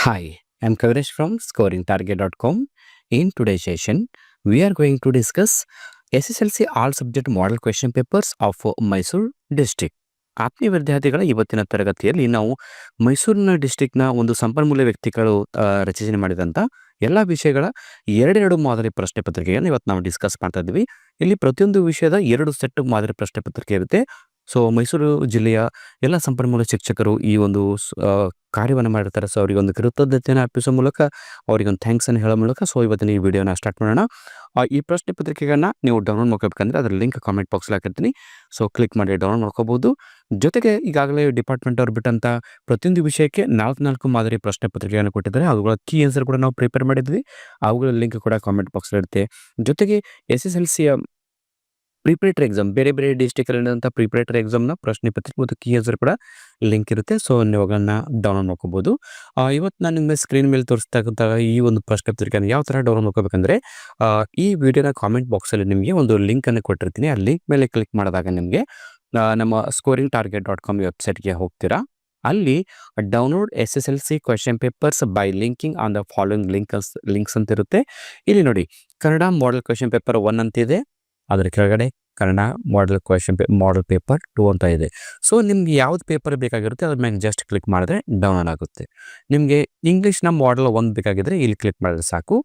Hi, I'm Kaviresh from scoringtarget.com. In today's session, we are going to discuss SSLC all subject model question papers of Mysore district ಆತ್ಮೀಯ ವಿದ್ಯಾರ್ಥಿಗಳ ಇವತ್ತಿನ ತರಗತಿಯಲ್ಲಿ ನಾವು ಮೈಸೂರಿನ ಡಿಸ್ಟಿಕ್ನ ಒಂದು ಸಂಪನ್ಮೂಲ ವ್ಯಕ್ತಿಗಳು ರಚನೆ ಮಾಡಿದಂಥ ಎಲ್ಲ ವಿಷಯಗಳ ಎರಡೆರಡು ಮಾದರಿ ಪ್ರಶ್ನೆ ಪತ್ರಿಕೆಯನ್ನು ಇವತ್ತು ನಾವು ಡಿಸ್ಕಸ್ ಮಾಡ್ತಾ ಇದ್ವಿ ಇಲ್ಲಿ ಪ್ರತಿಯೊಂದು ವಿಷಯದ ಎರಡು ಸೆಟ್ ಮಾದರಿ ಪ್ರಶ್ನೆ ಪತ್ರಿಕೆ ಇರುತ್ತೆ. ಸೊ ಮೈಸೂರು ಜಿಲ್ಲೆಯ ಎಲ್ಲ ಸಂಪನ್ಮೂಲ ಶಿಕ್ಷಕರು ಈ ಒಂದು ಕಾರ್ಯವನ್ನು ಮಾಡಿರ್ತಾರೆ. ಸೊ ಅವರಿಗೆ ಒಂದು ಕೃತಜ್ಞತೆಯನ್ನು ಅರ್ಪಿಸೋ ಮೂಲಕ, ಅವರಿಗೆ ಒಂದು ಥ್ಯಾಂಕ್ಸ್ ಅನ್ನು ಹೇಳೋ ಮೂಲಕ ಸೊ ಇವತ್ತಿನ ಈ ವಿಡಿಯೋನ ಸ್ಟಾರ್ಟ್ ಮಾಡೋಣ. ಈ ಪ್ರಶ್ನೆ ಪತ್ರಿಕೆಗಳನ್ನ ನೀವು ಡೌನ್ಲೋಡ್ ಮಾಡ್ಕೋಬೇಕಂದ್ರೆ ಅದರ ಲಿಂಕ್ ಕಾಮೆಂಟ್ ಬಾಕ್ಸ್ ಹಾಕಿರ್ತೀನಿ. ಸೊ ಕ್ಲಿಕ್ ಮಾಡಿ ಡೌನ್ಲೋಡ್ ಮಾಡ್ಕೋಬಹುದು ಜೊತೆಗೆ ಈಗಾಗಲೇ ಡಿಪಾರ್ಟ್ಮೆಂಟ್ ಅವರು ಬಿಟ್ಟಂತ ಪ್ರತಿಯೊಂದು ವಿಷಯಕ್ಕೆ ನಾಲ್ಕು ನಾಲ್ಕು ಮಾದರಿ ಪ್ರಶ್ನೆ ಪತ್ರಿಕೆಯನ್ನು ಕೊಟ್ಟಿದ್ದಾರೆ. ಅವುಗಳ ಕೀ ಆನ್ಸರ್ ಕೂಡ ನಾವು ಪ್ರಿಪೇರ್ ಮಾಡಿದ್ವಿ. ಅವುಗಳ ಲಿಂಕ್ ಕೂಡ ಕಾಮೆಂಟ್ ಬಾಕ್ಸ್ ಇರುತ್ತೆ. ಜೊತೆಗೆ ಎಸ್ ಎಸ್ ಎಲ್ ಸಿಯ ಪ್ರಿಪರೇಟರಿ ಎಕ್ಸಾಮ್ ಬೇರೆ ಬೇರೆ ಡಿಸ್ಟಿಕ್ ಪ್ರಿಪ್ರೇಟರಿ ಪ್ರಿಪರೇಟರಿ ಎಕ್ಸಾಮ್ನ ಪ್ರಶ್ನೆ ಪತ್ರಿಕೆ ಮತ್ತು ಕೀ ಹೆಸರು ಕೂಡ ಲಿಂಕ್ ಇರುತ್ತೆ. ಸೊ ನೀವು ಅವುಗಳನ್ನ ಡೌನ್ಲೋಡ್ ಮಾಡ್ಕೋಬಹುದು ಆ, ಇವತ್ತು ನಾನು ನಿಮಗೆ ಸ್ಕ್ರೀನ್ ಮೇಲೆ ತೋರಿಸ್ತಕ್ಕಂಥ ಈ ಒಂದು ಪ್ರಶ್ನೆ ಪತ್ರಿಕೆಯನ್ನು ಯಾವ ಥರ ಡೌನ್ಲೋಡ್ ಮಾಡ್ಕೋಬೇಕಂದ್ರೆ ಈ ವಿಡಿಯೋನ ಕಾಮೆಂಟ್ ಬಾಕ್ಸಲ್ಲಿ ನಿಮಗೆ ಒಂದು ಲಿಂಕನ್ನು ಕೊಟ್ಟಿರ್ತೀನಿ. ಆ ಲಿಂಕ್ ಮೇಲೆ ಕ್ಲಿಕ್ ಮಾಡಿದಾಗ ನಿಮಗೆ ನಮ್ಮ ಸ್ಕೋರಿಂಗ್ ಟಾರ್ಗೆಟ್ ಡಾಟ್ ಕಾಮ್ ವೆಬ್ಸೈಟ್ಗೆ ಹೋಗ್ತೀರಾ. ಅಲ್ಲಿ download S S L C question papers by linking on the following links links ಅಂತ ಇರುತ್ತೆ ಇಲ್ಲಿ ನೋಡಿ Kannada model question paper one ಅಂತಿದೆ. ಅದರ ಕೆಳಗಡೆ ಕನ್ನಡ ಮಾಡೆಲ್ ಕ್ವೆಶನ್ ಪೇ ಮಾಡೆಲ್ ಪೇಪರ್ ಟು ಅಂತ ಇದೆ. ಸೊ ನಿಮ್ಗೆ ಯಾವ್ದು ಪೇಪರ್ ಬೇಕಾಗಿರುತ್ತೆ, ಅದ್ರ ಮೇಲೆ ಜಸ್ಟ್ ಕ್ಲಿಕ್ ಮಾಡಿದ್ರೆ ಡೌನ್ಲೋಡ್ ಆಗುತ್ತೆ. ನಿಮಗೆ ಇಂಗ್ಲೀಷ್ನ ಮಾಡೆಲ್ ಒಂದು ಬೇಕಾಗಿದ್ರೆ ಇಲ್ಲಿ ಕ್ಲಿಕ್ ಮಾಡಿದ್ರೆ ಸಾಕು.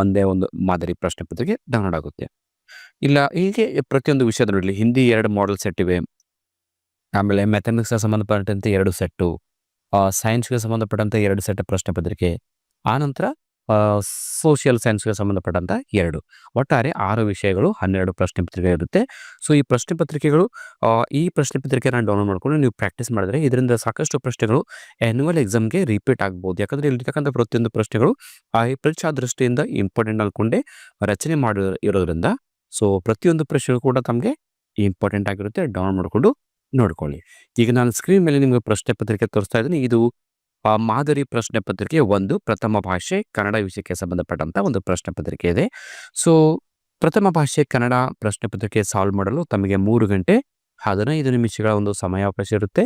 ಒಂದೇ ಒಂದು ಮಾದರಿ ಪ್ರಶ್ನೆ ಪತ್ರಿಕೆ ಡೌನ್ಲೋಡ್ ಆಗುತ್ತೆ. ಇಲ್ಲ, ಹೀಗೆ ಪ್ರತಿಯೊಂದು ವಿಷಯದ ನೋಡಲಿ ಹಿಂದಿ ಎರಡು ಮಾಡೆಲ್ ಸೆಟ್ ಇವೆ. ಆಮೇಲೆ ಮ್ಯಾಥಮೆಟಿಕ್ಸ್ಗೆ ಸಂಬಂಧಪಟ್ಟಂತೆ ಎರಡು ಸೆಟ್ಟು ಸೈನ್ಸ್ಗೆ ಸಂಬಂಧಪಟ್ಟಂತೆ ಎರಡು ಸೆಟ್ ಪ್ರಶ್ನೆ ಪತ್ರಿಕೆ. ಆನಂತರ ಸೋಷಿಯಲ್ ಸೈನ್ಸ್ಗೆ ಸಂಬಂಧಪಟ್ಟಂಥ ಎರಡು. ಒಟ್ಟಾರೆ ಆರು ವಿಷಯಗಳು, ಹನ್ನೆರಡು ಪ್ರಶ್ನೆ ಪತ್ರಿಕೆ ಇರುತ್ತೆ. ಸೊ ಈ ಪ್ರಶ್ನೆ ಪತ್ರಿಕೆಗಳು ಈ ಪ್ರಶ್ನೆ ಪತ್ರಿಕೆನ ಡೌನ್ಲೋಡ್ ಮಾಡ್ಕೊಂಡು ನೀವು ಪ್ರಾಕ್ಟೀಸ್ ಮಾಡಿದ್ರೆ ಇದರಿಂದ ಸಾಕಷ್ಟು ಪ್ರಶ್ನೆಗಳು ಆ್ಯನ್ಯುವಲ್ ಎಕ್ಸಾಮ್ಗೆ ರಿಪೀಟ್ ಆಗ್ಬೋದು. ಯಾಕಂದರೆ ಇಲ್ಲಿರ್ತಕ್ಕಂಥ ಪ್ರತಿಯೊಂದು ಪ್ರಶ್ನೆಗಳು ಆ ಪರೀಕ್ಷಾ ದೃಷ್ಟಿಯಿಂದ ಇಂಪಾರ್ಟೆಂಟ್ ಅನ್ಕೊಂಡೆ ರಚನೆ ಮಾಡಿ ಇರೋದ್ರಿಂದ ಸೊ ಪ್ರತಿಯೊಂದು ಪ್ರಶ್ನೆಗಳು ಕೂಡ ತಮಗೆ ಇಂಪಾರ್ಟೆಂಟ್ ಆಗಿರುತ್ತೆ. ಡೌನ್ಲೋಡ್ ಮಾಡಿಕೊಂಡು ನೋಡ್ಕೊಳ್ಳಿ. ಈಗ ನಾನು ಸ್ಕ್ರೀನ್ ಮೇಲೆ ನಿಮಗೆ ಪ್ರಶ್ನೆ ಪತ್ರಿಕೆ ತೋರಿಸ್ತಾ ಇದ್ದೀನಿ. ಇದು ಮಾದರಿ ಪ್ರಶ್ನೆ ಪತ್ರಿಕೆ ಒಂದು ಪ್ರಥಮ ಭಾಷೆ ಕನ್ನಡ ವಿಷಯಕ್ಕೆ ಸಂಬಂಧಪಟ್ಟಂತ ಒಂದು ಪ್ರಶ್ನೆ ಪತ್ರಿಕೆ ಇದೆ. ಸೊ ಪ್ರಥಮ ಭಾಷೆ ಕನ್ನಡ ಪ್ರಶ್ನೆ ಪತ್ರಿಕೆ ಸಾಲ್ವ್ ಮಾಡಲು ತಮಗೆ ಮೂರು ಗಂಟೆ ಹದಿನೈದು ನಿಮಿಷಗಳ ಒಂದು ಸಮಯಾವಕಾಶ ಇರುತ್ತೆ.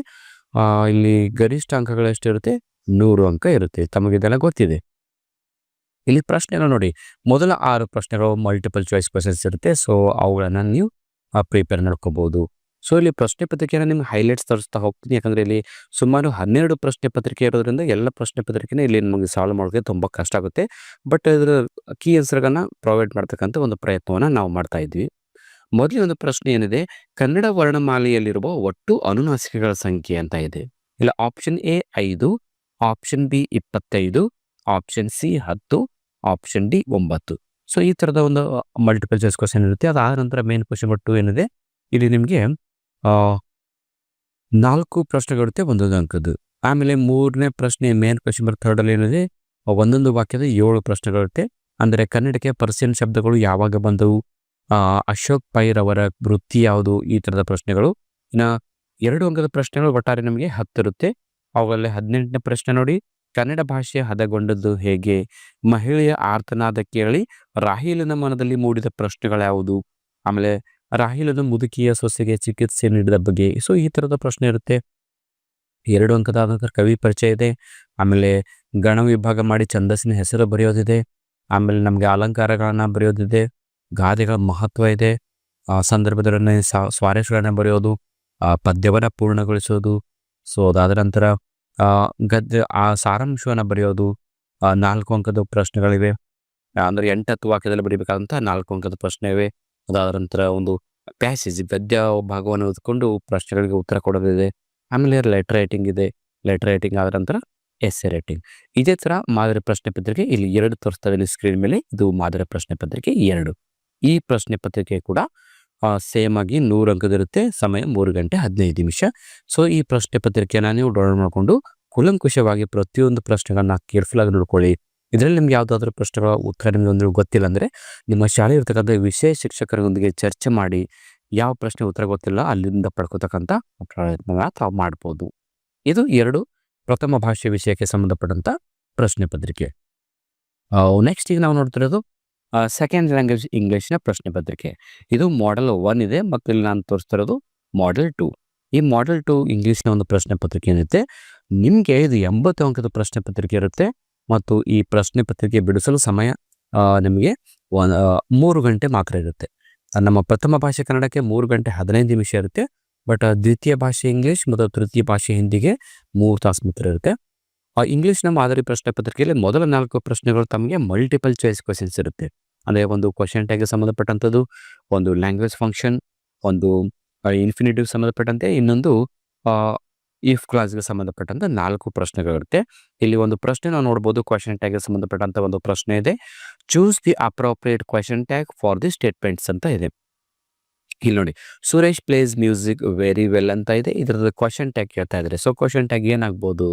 ಇಲ್ಲಿ ಗರಿಷ್ಠ ಅಂಕಗಳು ಎಷ್ಟಿರುತ್ತೆ ನೂರು ಅಂಕ ಇರುತ್ತೆ. ತಮಗೆ ಇದೆಲ್ಲ ಗೊತ್ತಿದೆ. ಇಲ್ಲಿ ಪ್ರಶ್ನೆಗಳು ನೋಡಿ. ಮೊದಲ ಆರು ಪ್ರಶ್ನೆಗಳು ಮಲ್ಟಿಪಲ್ ಚಾಯ್ಸ್ ಕ್ವಶನ್ಸ್ ಇರುತ್ತೆ. ಸೊ ಅವುಗಳನ್ನು ನೀವು ಪ್ರಿಪೇರ್ ಮಾಡ್ಕೋಬಹುದು ಸೊ ಇಲ್ಲಿ ಪ್ರಶ್ನೆ ಪತ್ರಿಕೆನ ನಿಮ್ಗೆ ಹೈಲೈಟ್ಸ್ ತರಿಸ್ತಾ ಹೋಗ್ತೀನಿ. ಯಾಕಂದ್ರೆ ಇಲ್ಲಿ ಸುಮಾರು ಹನ್ನೆರಡು ಪ್ರಶ್ನೆ ಪತ್ರಿಕೆ ಇರೋದ್ರಿಂದ ಎಲ್ಲ ಪ್ರಶ್ನೆ ಪತ್ರಿಕೆನ ಇಲ್ಲಿ ನಿಮಗೆ ಸಾಲ್ವ್ ಮಾಡೋಕೆ ತುಂಬ ಕಷ್ಟ ಆಗುತ್ತೆ. ಬಟ್ ಇದರ ಕೀ ಆನ್ಸರ್ಗಳನ್ನ ಪ್ರೊವೈಡ್ ಮಾಡ್ತಕ್ಕಂಥ ಒಂದು ಪ್ರಯತ್ನವನ್ನ ನಾವು ಮಾಡ್ತಾ ಇದ್ವಿ. ಮೊದಲನೇ ಒಂದು ಪ್ರಶ್ನೆ ಏನಿದೆ? ಕನ್ನಡ ವರ್ಣಮಾಲೆಯಲ್ಲಿರುವ ಒಟ್ಟು ಅನುನಾಸಿಕೆಗಳ ಸಂಖ್ಯೆ ಅಂತ ಇದೆ. ಇಲ್ಲ ಆಪ್ಷನ್ ಎ ಐದು ಆಪ್ಷನ್ ಬಿ ಇಪ್ಪತ್ತೈದು ಆಪ್ಷನ್ ಸಿ ಹತ್ತು ಆಪ್ಷನ್ ಡಿ ಒಂಬತ್ತು. ಸೊ ಈ ಥರದ ಒಂದು ಮಲ್ಟಿಪಲ್ ಚಾಯ್ಸ್ ಕ್ವಶನ್ ಇರುತ್ತೆ. ಅದಾದ ನಂತರ ಮೇನ್ ಕ್ವಶನ್ ಒಟ್ಟು ಏನಿದೆ? ಇಲ್ಲಿ ನಿಮಗೆ ನಾಲ್ಕು ಪ್ರಶ್ನೆಗಳಿರುತ್ತೆ, ಒಂದೊಂದು ಅಂಕದ್ದು. ಆಮೇಲೆ ಮೂರನೇ ಪ್ರಶ್ನೆ ಮೇನ್ ಕ್ವಶನ್ ಬರ್ ಥರ್ಡಲ್ಲಿ ಏನಿದೆ ಒಂದೊಂದು ವಾಕ್ಯದ ಏಳು ಪ್ರಶ್ನೆಗಳಿರುತ್ತೆ. ಅಂದರೆ ಕನ್ನಡಕ್ಕೆ ಪರ್ಸಿಯನ್ ಶಬ್ದಗಳು ಯಾವಾಗ ಬಂದವು? ಅಶೋಕ್ ಪೈರ್ ಅವರ ವೃತ್ತಿ ಯಾವುದು? ಈ ಥರದ ಪ್ರಶ್ನೆಗಳು. ಇನ್ನು ಎರಡು ಅಂಕದ ಪ್ರಶ್ನೆಗಳು ಒಟ್ಟಾರೆ ನಮಗೆ ಹತ್ತಿರುತ್ತೆ ಅವುಗಳಲ್ಲಿ ಹದಿನೆಂಟನೇ ಪ್ರಶ್ನೆ ನೋಡಿ. ಕನ್ನಡ ಭಾಷೆ ಹದಗೊಂಡದ್ದು ಹೇಗೆ? ಮಹಿಳೆಯ ಆರ್ತನಾದ ಕೇಳಿ ರಾಹಿಲಿನ ಮನದಲ್ಲಿ ಮೂಡಿದ ಪ್ರಶ್ನೆಗಳು ಯಾವುದು? ಆಮೇಲೆ ರಾಹಿಲನ ಮುದುಕಿಯ ಸೊಸೆಗೆ ಚಿಕಿತ್ಸೆ ನೀಡಿದ ಬಗ್ಗೆ. ಸೊ ಈ ಥರದ ಪ್ರಶ್ನೆ ಇರುತ್ತೆ. ಎರಡು ಅಂಕದ ನಂತರ ಕವಿ ಪರಿಚಯ ಇದೆ. ಆಮೇಲೆ ಗಣ ವಿಭಾಗ ಮಾಡಿ ಛಂದಸ್ಸಿನ ಹೆಸರು ಬರೆಯೋದಿದೆ. ಆಮೇಲೆ ನಮಗೆ ಅಲಂಕಾರಗಳನ್ನು ಬರೆಯೋದಿದೆ. ಗಾದೆಗಳ ಮಹತ್ವ ಇದೆ. ಸಂದರ್ಭದಲ್ಲಿ ಸ್ವಾರಸ್ಯಗಳನ್ನು ಬರೆಯೋದು ಪದ್ಯವನ್ನು ಪೂರ್ಣಗೊಳಿಸೋದು. ಸೊ ಅದಾದ ನಂತರ ಗದ್ಯ, ಆ ಸಾರಾಂಶವನ್ನು ಬರೆಯೋದು ನಾಲ್ಕು ಅಂಕದ ಪ್ರಶ್ನೆಗಳಿವೆ. ಅಂದರೆ ಎಂಟತ್ತು ವಾಕ್ಯದಲ್ಲಿ ಬರೀಬೇಕಾದಂಥ ನಾಲ್ಕು ಅಂಕದ ಪ್ರಶ್ನೆ ಇವೆ ಅದಾದ ನಂತರ ಒಂದು ಪ್ಯಾಸೇಜ್ ಗದ್ಯ ಭಾಗವನ್ನು ಓದ್ಕೊಂಡು ಪ್ರಶ್ನೆಗಳಿಗೆ ಉತ್ತರ ಕೊಡೋದಿದೆ ಆಮೇಲೆ ಲೆಟರ್ ರೈಟಿಂಗ್ ಇದೆ. ಲೆಟರ್ ರೈಟಿಂಗ್ ಆದ ನಂತರ ಎಸ್ ಎ ರೈಟಿಂಗ್ ಇದೇ ಥರ ಮಾದರಿ ಪ್ರಶ್ನೆ ಪತ್ರಿಕೆ, ಇಲ್ಲಿ ಎರಡು ತೋರಿಸ್ತಾ ಇದೆ ಸ್ಕ್ರೀನ್ ಮೇಲೆ. ಇದು ಮಾದರಿ ಪ್ರಶ್ನೆ ಪತ್ರಿಕೆ ಎರಡು. ಈ ಪ್ರಶ್ನೆ ಪತ್ರಿಕೆ ಕೂಡ ಸೇಮ್ ಆಗಿ ನೂರು ಅಂಕದಿರುತ್ತೆ. ಸಮಯ ಮೂರು ಗಂಟೆ ಹದಿನೈದು ನಿಮಿಷ. ಸೊ ಈ ಪ್ರಶ್ನೆ ಪತ್ರಿಕೆನ ನೀವು ಡೌನ್ಲೋಡ್ ಮಾಡಿಕೊಂಡು, ಕುಲಂಕುಷವಾಗಿ ಪ್ರತಿಯೊಂದು ಪ್ರಶ್ನೆಗಳನ್ನ ಕೇರ್ಫುಲ್ ಆಗಿ ನೋಡ್ಕೊಳ್ಳಿ. ಇದರಲ್ಲಿ ನಿಮ್ಗೆ ಯಾವುದಾದ್ರೂ ಪ್ರಶ್ನೆಗಳ ಉತ್ತರ ನಿಮ್ಗೆ ಗೊತ್ತಿಲ್ಲ ಅಂದರೆ ನಿಮ್ಮ ಶಾಲೆ ಇರ್ತಕ್ಕಂಥ ವಿಷಯ ಶಿಕ್ಷಕರೊಂದಿಗೆ ಚರ್ಚೆ ಮಾಡಿ ಯಾವ ಪ್ರಶ್ನೆ ಉತ್ತರ ಗೊತ್ತಿಲ್ಲ, ಅಲ್ಲಿಂದ ಪಡ್ಕೋತಕ್ಕಂಥ ಪ್ರಯತ್ನ ತಾವು ಮಾಡ್ಬೋದು. ಇದು ಎರಡು ಪ್ರಥಮ ಭಾಷೆ ವಿಷಯಕ್ಕೆ ಸಂಬಂಧಪಟ್ಟಂಥ ಪ್ರಶ್ನೆ ಪತ್ರಿಕೆ. ನೆಕ್ಸ್ಟ್ ಈಗ ನಾವು ನೋಡ್ತಿರೋದು ಸೆಕೆಂಡ್ ಲ್ಯಾಂಗ್ವೇಜ್ ಇಂಗ್ಲೀಷ್ನ ಪ್ರಶ್ನೆ ಪತ್ರಿಕೆ. ಇದು ಮಾಡೆಲ್ ಒನ್ ಇದೆ, ಮತ್ತು ಇಲ್ಲಿ ನಾನು ತೋರಿಸ್ತಿರೋದು ಮಾಡೆಲ್ ಟು ಈ ಮಾಡೆಲ್ ಟು ಇಂಗ್ಲೀಷ್ನ ಒಂದು ಪ್ರಶ್ನೆ ಪತ್ರಿಕೆ ಏನಿದೆ ನಿಮಗೆ ಇದು ಎಂಬತ್ತು ಅಂಕದ ಪ್ರಶ್ನೆ ಪತ್ರಿಕೆ ಇರುತ್ತೆ ಮತ್ತು ಈ ಪ್ರಶ್ನೆ ಪತ್ರಿಕೆ ಬಿಡಿಸಲು ಸಮಯ ನಿಮಗೆ ಮೂರು ಗಂಟೆ ಮಾತ್ರ ಇರುತ್ತೆ. ನಮ್ಮ ಪ್ರಥಮ ಭಾಷೆ ಕನ್ನಡಕ್ಕೆ ಮೂರು ಗಂಟೆ ಹದಿನೈದು ನಿಮಿಷ ಇರುತ್ತೆ. ಬಟ್ ದ್ವಿತೀಯ ಭಾಷೆ ಇಂಗ್ಲೀಷ್ ಮತ್ತು ತೃತೀಯ ಭಾಷೆ ಹಿಂದಿಗೆ ಮೂರು ತಾಸು ಮಾತ್ರ ಇರುತ್ತೆ. ಆ ಇಂಗ್ಲಿಷ್ನ ಮಾದರಿ ಪ್ರಶ್ನೆ ಪತ್ರಿಕೆಯಲ್ಲಿ ಮೊದಲ ನಾಲ್ಕು ಪ್ರಶ್ನೆಗಳು ತಮಗೆ ಮಲ್ಟಿಪಲ್ ಚಾಯ್ಸ್ ಕ್ವಶನ್ಸ್ ಇರುತ್ತೆ. ಅಂದರೆ ಒಂದು ಕ್ವಶನ್ ಟ್ಯಾಗ್ಗೆ ಸಂಬಂಧಪಟ್ಟಂಥದ್ದು, ಒಂದು ಲ್ಯಾಂಗ್ವೇಜ್ ಫಂಕ್ಷನ್ ಒಂದು ಇನ್ಫಿನಿಟಿವ್ ಸಂಬಂಧಪಟ್ಟಂತೆ ಇನ್ನೊಂದು ಇಫ್ ಕ್ಲಾಸ್ಗೆ ಸಂಬಂಧಪಟ್ಟಂತ ನಾಲ್ಕು ಪ್ರಶ್ನೆಗಳಿರುತ್ತೆ. ಇಲ್ಲಿ ಒಂದು ಪ್ರಶ್ನೆ ನಾವು ನೋಡ್ಬೋದು ಕ್ವಶನ್ ಟ್ಯಾಗ್ಗೆ ಸಂಬಂಧಪಟ್ಟಂತ ಒಂದು ಪ್ರಶ್ನೆ ಇದೆ. Choose the appropriate question tag for the statements ಅಂತ ಇದೆ. ಇಲ್ಲಿ ನೋಡಿ Suresh plays music very well ಅಂತ ಇದೆ. ಇದರದ ಕ್ವಶನ್ ಟ್ಯಾಗ್ ಕೇಳ್ತಾ ಇದ್ದಾರೆ. ಸೊ ಕ್ವಶನ್ ಟ್ಯಾಗ್ ಏನಾಗ್ಬೋದು?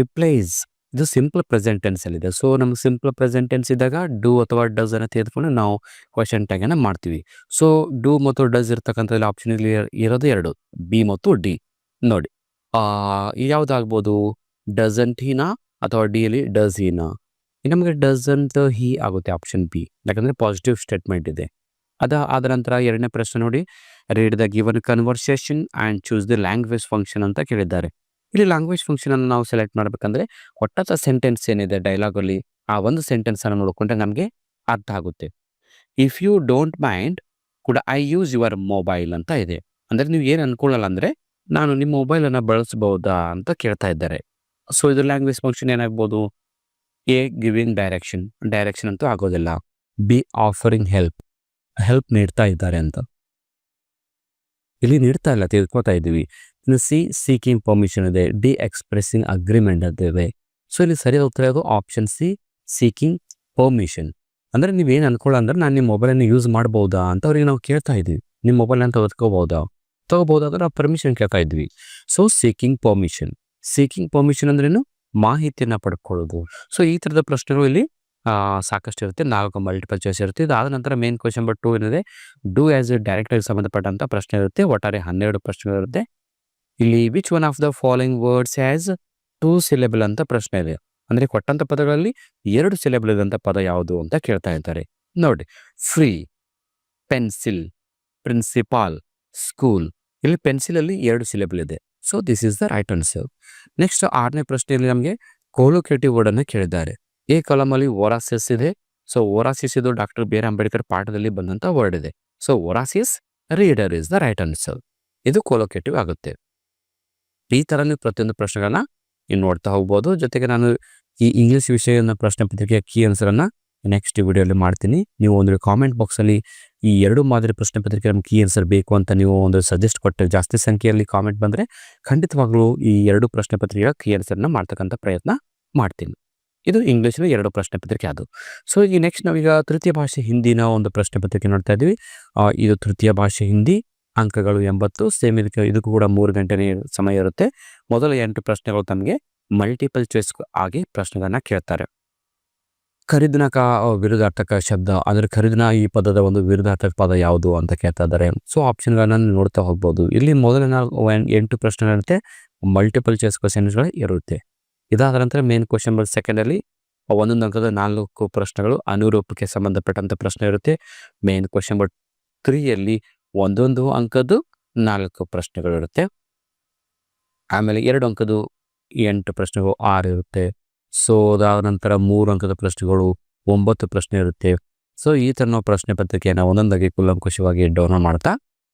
ಈ ಪ್ಲೇಸ್ ಇದು ಸಿಂಪಲ್ ಪ್ರೆಸೆಂಟ್ ಟೆನ್ಸ್ ಅಲ್ಲಿ ಇದೆ. ಸೊ ನಮ್ಗೆ ಸಿಂಪಲ್ ಪ್ರೆಸೆಂಟ್ ಟೆನ್ಸ್ ಇದ್ದಾಗ ಡೂ ಅಥವಾ ಡಸ್ ಅನ್ನ ತೆಗೆದುಕೊಂಡು ನಾವು ಕ್ವಶನ್ ಟ್ಯಾಗ್ ಅನ್ನ ಮಾಡ್ತೀವಿ. ಸೊ ಡೂ ಮತ್ತು ಡಸ್ ಇರ್ತಕ್ಕಂಥ ಆಪ್ಷನ್ ಇಲ್ಲಿ ಇರೋದು ಎರಡು. ಬಿ ಮತ್ತು ಡಿ ನೋಡಿ. ಯಾವ್ದಾಗ್ಬೋದು ಡಸಂಟ್ ಹೀನಾ ಅಥವಾ ಡಿ ಅಲ್ಲಿ ಡಸ್ ಹೀನಾ ನಮಗೆ ಡಸಂಟ್ ಹಿ ಆಗುತ್ತೆ ಆಪ್ಷನ್ ಬಿ ಯಾಕಂದರೆ ಪಾಸಿಟಿವ್ ಸ್ಟೇಟ್ಮೆಂಟ್ ಇದೆ. ಅದ ಆದ ನಂತರ ಎರಡನೇ ಪ್ರಶ್ನೆ ನೋಡಿ. Read the given conversation and choose the language function ಅಂತ ಕೇಳಿದ್ದಾರೆ. ಇಲ್ಲಿ ಲ್ಯಾಂಗ್ವೇಜ್ ಫಂಕ್ಷನ್ ಅನ್ನು ನಾವು ಸೆಲೆಕ್ಟ್ ಮಾಡಬೇಕಂದ್ರೆ ಒಟ್ಟಾದ ಸೆಂಟೆನ್ಸ್ ಏನಿದೆ ಡೈಲಾಗ್ ಅಲ್ಲಿ ಆ ಒಂದು ಸೆಂಟೆನ್ಸ್ ಅನ್ನು ನೋಡಿಕೊಂಡ್ರೆ ನಮಗೆ ಅರ್ಥ ಆಗುತ್ತೆ. If you don't mind could I use your mobile ಅಂತ ಇದೆ. ಅಂದರೆ ನೀವು ಏನು ಅನ್ಕೊಳ್ಳಲ್ಲ ಅಂದ್ರೆ ನಾನು ನಿಮ್ಮ ಮೊಬೈಲನ್ನು ಬಳಸಬಹುದಾ ಅಂತ ಕೇಳ್ತಾ ಇದ್ದಾರೆ. ಸೊ ಇದು ಲ್ಯಾಂಗ್ವೇಜ್ ಫಂಕ್ಷನ್ ಏನಾಗ್ಬೋದು? ಎ ಗಿವಿಂಗ್ ಡೈರೆಕ್ಷನ್ ಡೈರೆಕ್ಷನ್ ಅಂತೂ ಆಗೋದಿಲ್ಲ. ಬಿ ಆಫರಿಂಗ್ ಹೆಲ್ಪ್ ಹೆಲ್ಪ್ ನೀಡ್ತಾ ಇದ್ದಾರೆ ಅಂತ. ಇಲ್ಲಿ ನೀಡ್ತಾ ಇಲ್ಲ, ತಿಳ್ಕೊತಾ ಇದ್ದೀವಿ. ಇನ್ನು ಸಿ ಸೀಕಿಂಗ್ ಪರ್ಮಿಷನ್ ಇದೆ. ಡಿ ಎಕ್ಸ್ಪ್ರೆಸ್ಸಿಂಗ್ ಅಗ್ರಿಮೆಂಟ್ ಅಂತ ಇದೆ. ಸೊ ಇಲ್ಲಿ ಸರಿಯಾದ ಉತ್ತರ ಯಾವುದು? ಆಪ್ಷನ್ ಸಿ ಸೀಕಿಂಗ್ ಪರ್ಮಿಷನ್ ಅಂದರೆ ನೀವೇನು ಅನ್ಕೊಳ್ಳೋ ಅಂದ್ರೆ ನಾನು ನಿಮ್ಮ ಮೊಬೈಲನ್ನು ಯೂಸ್ ಮಾಡ್ಬೋದಾ ಅಂತ ಅವ್ರಿಗೆ ನಾವು ಕೇಳ್ತಾ ಇದ್ದೀವಿ. ನಿಮ್ಮ ಮೊಬೈಲ್ ಅಂತ ಒತ್ಕೋಬಹುದಾ ತಗೋಬಹುದಾದ್ರೆ ನಾವು ಪರ್ಮಿಷನ್ ಕೇಳ್ತಾ ಇದ್ವಿ. So seeking permission seeking permission ಅಂದ್ರೇನು ಮಾಹಿತಿಯನ್ನ ಪಡ್ಕೊಳ್ಳೋದು. ಸೊ ಈ ತರದ ಪ್ರಶ್ನೆಗಳು ಇಲ್ಲಿ ಸಾಕಷ್ಟು ಇರುತ್ತೆ. ನಾಲ್ಕು ಮಲ್ಟಿಪಲ್ ಚಾಯ್ಸ್ ಇರುತ್ತೆ. ಇದಾದ ನಂತರ ಮೇನ್ ಕ್ವಶನ್ ಬಟ್ ಟೂ ಏನಿದೆ? ಡೂ ಆಸ್ ಎ ಡೈರೆಕ್ಟರ್ ಸಂಬಂಧಪಟ್ಟಂತ ಪ್ರಶ್ನೆ ಇರುತ್ತೆ. ಒಟ್ಟಾರೆ ಹನ್ನೆರಡು ಪ್ರಶ್ನೆಗಳಿರುತ್ತೆ ಇಲ್ಲಿ which one of the following words has two syllable ಅಂತ ಪ್ರಶ್ನೆ ಇದೆ. ಅಂದ್ರೆ ಕೊಟ್ಟಂತ ಪದಗಳಲ್ಲಿ ಎರಡು ಸಿಲೆಬಲ್ ಇದಂತ ಪದ ಯಾವುದು ಅಂತ ಕೇಳ್ತಾ ಇದ್ದಾರೆ. ನೋಡಿ. ಫ್ರೀ ಪೆನ್ಸಿಲ್ ಪ್ರಿನ್ಸಿಪಾಲ್ ಸ್ಕೂಲ್ ಇಲ್ಲಿ ಪೆನ್ಸಿಲ್ ಅಲ್ಲಿ ಎರಡು ಸಿಲೆಬಲ್ ಇದೆ. So this is the right answer next ಆರನೇ ಪ್ರಶ್ನೆಯಲ್ಲಿ ನಮಗೆ ಕೋಲೋಕೇಟಿವ್ ವರ್ಡ್ ಅನ್ನು ಕೇಳಿದ್ದಾರೆ. ಎ ಕಾಲಮ್ ಅಲ್ಲಿ ಓರಾಸಿಸ್ ಇದೆ. ಸೊ ಓರಾಸಿಸ್ ಇದು ಡಾಕ್ಟರ್ ಬಿ ಆರ್ ಅಂಬೇಡ್ಕರ್ ಪಾಠದಲ್ಲಿ ಬಂದಂತ ವರ್ಡ್ ಇದೆ. So voracious reader is the right answer ಇದು ಕೋಲೋಕೇಟಿವ್ ಆಗುತ್ತೆ. ಈ ತರ ನೀವು ಪ್ರತಿಯೊಂದು ಪ್ರಶ್ನೆಗಳನ್ನ ನೀವು ನೋಡ್ತಾ ಹೋಗ್ಬೋದು. ಜೊತೆಗೆ ನಾನು ಈ ಇಂಗ್ಲಿಷ್ ವಿಷಯದ ಪ್ರಶ್ನೆ ಪತ್ರಿಕೆಯ ಕೀ ಆನ್ಸರ್ ಅನ್ನ ನೆಕ್ಸ್ಟ್ ವಿಡಿಯೋಲಿ ಮಾಡ್ತೀನಿ. ನೀವು ಒಂದು ಕಾಮೆಂಟ್ ಬಾಕ್ಸ್ ಅಲ್ಲಿ ಈ ಎರಡು ಮಾದರಿ ಪ್ರಶ್ನೆ ಪತ್ರಿಕೆ ನಮ್ಗೆ ಕೀ ಆನ್ಸರ್ ಬೇಕು ಅಂತ ನೀವು ಒಂದು ಸಜೆಸ್ಟ್ ಕೊಟ್ಟರೆ ಜಾಸ್ತಿ ಸಂಖ್ಯೆಯಲ್ಲಿ ಕಾಮೆಂಟ್ ಬಂದರೆ ಖಂಡಿತವಾಗ್ಲೂ ಈ ಎರಡು ಪ್ರಶ್ನೆ ಪತ್ರಿಕೆಗಳ ಕೀ ಆನ್ಸರ್ನ ಮಾಡ್ತಕ್ಕಂಥ ಪ್ರಯತ್ನ ಮಾಡ್ತೀನಿ. ಇದು ಇಂಗ್ಲೀಷ್ನ ಎರಡು ಪ್ರಶ್ನೆ ಪತ್ರಿಕೆ ಅದು. ಸೊ ಈ ನೆಕ್ಸ್ಟ್ ನಾವೀಗ ತೃತೀಯ ಭಾಷೆ ಹಿಂದಿನ ಒಂದು ಪ್ರಶ್ನೆ ಪತ್ರಿಕೆ ನೋಡ್ತಾ ಇದ್ವಿ ಆ, ಇದು ತೃತೀಯ ಭಾಷೆ ಹಿಂದಿ ಅಂಕಗಳು ಎಂಬತ್ತು ಸೇಮ್ ಇದಕ್ಕೆ ಇದಕ್ಕೂ ಕೂಡ ಮೂರು ಗಂಟೆನೇ ಸಮಯ ಇರುತ್ತೆ. ಮೊದಲ ಎಂಟು ಪ್ರಶ್ನೆಗಳು ತಮಗೆ ಮಲ್ಟಿಪಲ್ ಚಾಯ್ಸ್ ಆಗಿ ಪ್ರಶ್ನೆಗಳನ್ನ ಕೇಳ್ತಾರೆ. ಖರೀದಿನಕ ವಿರುದ್ಧಾರ್ಥಕ ಶಬ್ದ, ಅಂದ್ರೆ ಖರೀದಿನ ಈ ಪದದ ಒಂದು ವಿರುದ್ಧಾರ್ಥಕ ಪದ ಯಾವುದು ಅಂತ ಕೇಳ್ತಾ ಇದ್ದಾರೆ ಸೊ ಆಪ್ಷನ್ಗಳನ್ನ ನೋಡ್ತಾ ಹೋಗ್ಬೋದು. ಇಲ್ಲಿ ಮೊದಲಿನ ಎಂಟು ಪ್ರಶ್ನೆಗಳಿರುತ್ತೆ ಮಲ್ಟಿಪಲ್ ಚಾಯ್ಸ್ ಕ್ವಶನ್ಸ್ಗಳು ಇರುತ್ತೆ. ಇದಾದ ನಂತರ ಮೇನ್ ಕ್ವಶನ್ ಸೆಕೆಂಡ್ ಅಲ್ಲಿ ಒಂದೊಂದು ಅಂಕದ ನಾಲ್ಕು ಪ್ರಶ್ನೆಗಳು ಅನುರೂಪಕ್ಕೆ ಸಂಬಂಧಪಟ್ಟಂತ ಪ್ರಶ್ನೆ ಇರುತ್ತೆ. ಮೇನ್ ಕ್ವಶನ್ ಬರ್ ತ್ರೀಯಲ್ಲಿ ಒಂದೊಂದು ಅಂಕದ್ದು ನಾಲ್ಕು ಪ್ರಶ್ನೆಗಳು ಇರುತ್ತೆ. ಆಮೇಲೆ ಎರಡು ಅಂಕದ್ದು ಎಂಟು ಪ್ರಶ್ನೆಗಳು ಆರು ಇರುತ್ತೆ. ಸೊ ಅದಾದ ನಂತರ ಮೂರು ಅಂಕದ ಪ್ರಶ್ನೆಗಳು, ಒಂಬತ್ತು ಪ್ರಶ್ನೆ ಇರುತ್ತೆ. ಸೊ ಈ ಥರ ನಾವು ಪ್ರಶ್ನೆ ಪತ್ರಿಕೆಯನ್ನು ಒಂದೊಂದಾಗಿ ಕುಲಂಕುಶವಾಗಿ ಡೌನ್ಲೋಡ್ ಮಾಡ್ತಾ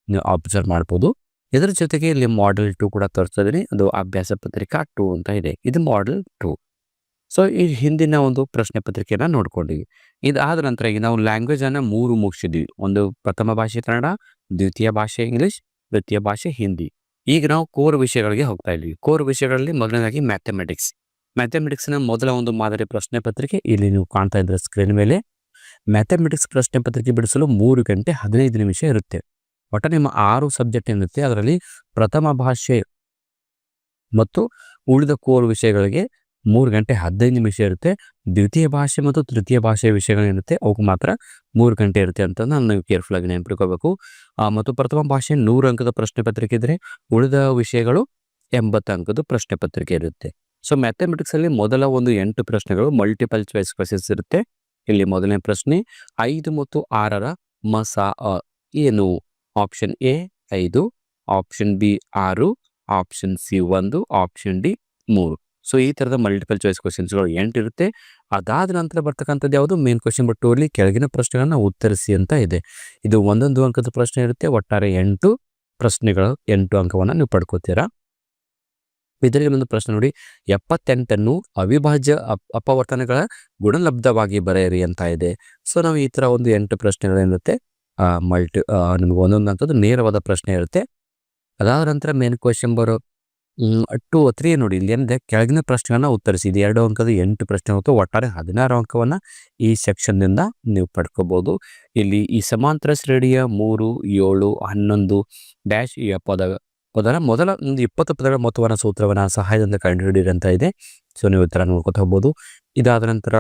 ನೀವು ಅಬ್ಸರ್ವ್ ಮಾಡ್ಬೋದು. ಇದರ ಜೊತೆಗೆ ಇಲ್ಲಿ ಮಾಡೆಲ್ ಟು ಕೂಡ ತೋರಿಸ್ತಾ ಅದು ಅಭ್ಯಾಸ ಪತ್ರಿಕಾ ಟು ಅಂತ ಇದೆ. ಇದು ಮಾಡೆಲ್ ಟು ಸೊ ಈ ಹಿಂದಿನ ಒಂದು ಪ್ರಶ್ನೆ ಪತ್ರಿಕೆಯನ್ನು ನೋಡ್ಕೊಂಡಿವಿ ಇದಾದ ನಂತರ ಈಗ ನಾವು ಲ್ಯಾಂಗ್ವೇಜನ್ನು ಮೂರು ಮುಗಿಸಿದ್ವಿ ಒಂದು ಪ್ರಥಮ ಭಾಷೆ ಕನ್ನಡ, ದ್ವಿತೀಯ ಭಾಷೆ ಇಂಗ್ಲಿಷ್, ತೃತೀಯ ಭಾಷೆ ಹಿಂದಿ. ಈಗ ನಾವು ಕೋರ್ ವಿಷಯಗಳಿಗೆ ಹೋಗ್ತಾ ಇದ್ವಿ ಕೋರ್ ವಿಷಯಗಳಲ್ಲಿ ಮೊದಲನೇದಾಗಿ ಮ್ಯಾಥಮೆಟಿಕ್ಸ್ ಮ್ಯಾಥಮೆಟಿಕ್ಸ್ನ ಮೊದಲ ಒಂದು ಮಾದರಿ ಪ್ರಶ್ನೆ ಪತ್ರಿಕೆ ಇಲ್ಲಿ ನೀವು ಕಾಣ್ತಾ ಇದ್ರೆ ಸ್ಕ್ರೀನ್ ಮೇಲೆ. ಮ್ಯಾಥಮೆಟಿಕ್ಸ್ ಪ್ರಶ್ನೆ ಪತ್ರಿಕೆ ಬಿಡಿಸಲು ಮೂರು ಗಂಟೆ ಹದಿನೈದು ನಿಮಿಷ ಇರುತ್ತೆ. ಒಟ್ಟು ನಿಮ್ಮ ಆರು ಸಬ್ಜೆಕ್ಟ್ ಏನಿರುತ್ತೆ ಅದರಲ್ಲಿ ಪ್ರಥಮ ಭಾಷೆ ಮತ್ತು ಉಳಿದ ಕೋರ್ ವಿಷಯಗಳಿಗೆ ಮೂರು ಗಂಟೆ ಹದಿನೈದು ನಿಮಿಷ ಇರುತ್ತೆ. ದ್ವಿತೀಯ ಭಾಷೆ ಮತ್ತು ತೃತೀಯ ಭಾಷೆಯ ವಿಷಯಗಳೇನಿರುತ್ತೆ ಅವಕ್ಕೆ ಮಾತ್ರ ಮೂರು ಗಂಟೆ ಇರುತ್ತೆ ಅಂತ ನಾನು ನೀವು ಕೇರ್ಫುಲ್ ಆಗಿ ನೆನಪಿಟ್ಕೋಬೇಕು. ಮತ್ತು ಪ್ರಥಮ ಭಾಷೆ ನೂರು ಅಂಕದ ಪ್ರಶ್ನೆ ಪತ್ರಿಕೆ ಇದ್ದರೆ ಉಳಿದ ವಿಷಯಗಳು ಎಂಬತ್ತು ಅಂಕದ ಪ್ರಶ್ನೆ ಪತ್ರಿಕೆ ಇರುತ್ತೆ. ಸೊ ಮ್ಯಾಥಮೆಟಿಕ್ಸ್ ಅಲ್ಲಿ ಮೊದಲ ಒಂದು ಎಂಟು ಪ್ರಶ್ನೆಗಳು ಮಲ್ಟಿಪಲ್ ಚಾಯ್ಸ್ ಕ್ವಶನ್ಸ್ ಇರುತ್ತೆ. ಇಲ್ಲಿ ಮೊದಲನೇ ಪ್ರಶ್ನೆ ಐದು ಮತ್ತು ಆರರ ಮಸ ಏನು? ಆಪ್ಷನ್ ಎ ಐದು ಆಪ್ಷನ್ ಬಿ ಆರು ಆಪ್ಷನ್ ಸಿ ಒಂದು ಆಪ್ಷನ್ ಡಿ ಮೂರು. ಸೊ ಈ ಥರದ ಮಲ್ಟಿಪಲ್ ಚಾಯ್ಸ್ ಕ್ವಶನ್ಸ್ಗಳು ಎಂಟು ಇರುತ್ತೆ. ಅದಾದ ನಂತರ ಬರ್ತಕ್ಕಂಥದ್ದು ಯಾವುದು? ಮೇನ್ ಕ್ವಶನ್ ಬಟ್ ಅಲ್ಲಿ ಕೆಳಗಿನ ಪ್ರಶ್ನೆಗಳನ್ನ ಉತ್ತರಿಸಿ ಅಂತ ಇದೆ. ಇದು ಒಂದೊಂದು ಅಂಕದ ಪ್ರಶ್ನೆ ಇರುತ್ತೆ. ಒಟ್ಟಾರೆ ಎಂಟು ಪ್ರಶ್ನೆಗಳು ಎಂಟು ಅಂಕವನ್ನು ನೀವು ಪಡ್ಕೋತೀರಾ? ಇದರಿಗೆ ಒಂದು ಪ್ರಶ್ನೆ ನೋಡಿ, ಎಪ್ಪತ್ತೆಂಟನ್ನು ಅವಿಭಾಜ್ಯ ಅಪ್- ಅಪವರ್ತನಗಳ ಗುಣಲಬ್ಧವಾಗಿ ಬರೆಯಿರಿ ಅಂತ ಇದೆ. ಸೊ ನಾವು ಈ ತರ ಒಂದು ಎಂಟು ಪ್ರಶ್ನೆಗಳೇನಿರುತ್ತೆ ಮಲ್ಟಿ ನಿಮ್ಗೆ ಒಂದೊಂದು ಅಂತದ್ದು ನೇರವಾದ ಪ್ರಶ್ನೆ ಇರುತ್ತೆ. ಅದಾದ ನಂತರ ಮೇನ್ ಕ್ವಶನ್ ಬರೋ ಟು ತ್ರೀ ನೋಡಿ, ಇಲ್ಲಿ ಏನಿದೆ, ಕೆಳಗಿನ ಪ್ರಶ್ನೆಗಳನ್ನ ಉತ್ತರಿಸಿ. ಇದು ಎರಡು ಅಂಕದ ಎಂಟು ಪ್ರಶ್ನೆ ಹೊತ್ತು ಒಟ್ಟಾರೆ ಹದಿನಾರು ಅಂಕವನ್ನ ಈ ಸೆಕ್ಷನ್ನಿಂದ ನಿಂದ ನೀವು ಪಡ್ಕೋಬಹುದು ಇಲ್ಲಿ ಈ ಸಮಾಂತರ ಶ್ರೇಣಿಯ ಮೂರು, ಏಳು, ಹನ್ನೊಂದು ಡ್ಯಾಶ್ ಈ ಪದ ಪದರ ಮೊದಲ ಒಂದು ಇಪ್ಪತ್ತು ಪದಗಳ ಮೊತ್ತವನ್ನು ಸೂತ್ರವನ್ನು ಸಹಾಯದಿಂದ ಕಂಡುಹಿಡಿಯಿರಿ ಅಂತ ಇದೆ. ಸೊ ನೀವು ಥರ ನೋಡ್ಕೊತ ಹೋಗ್ಬೋದು. ಇದಾದ ನಂತರ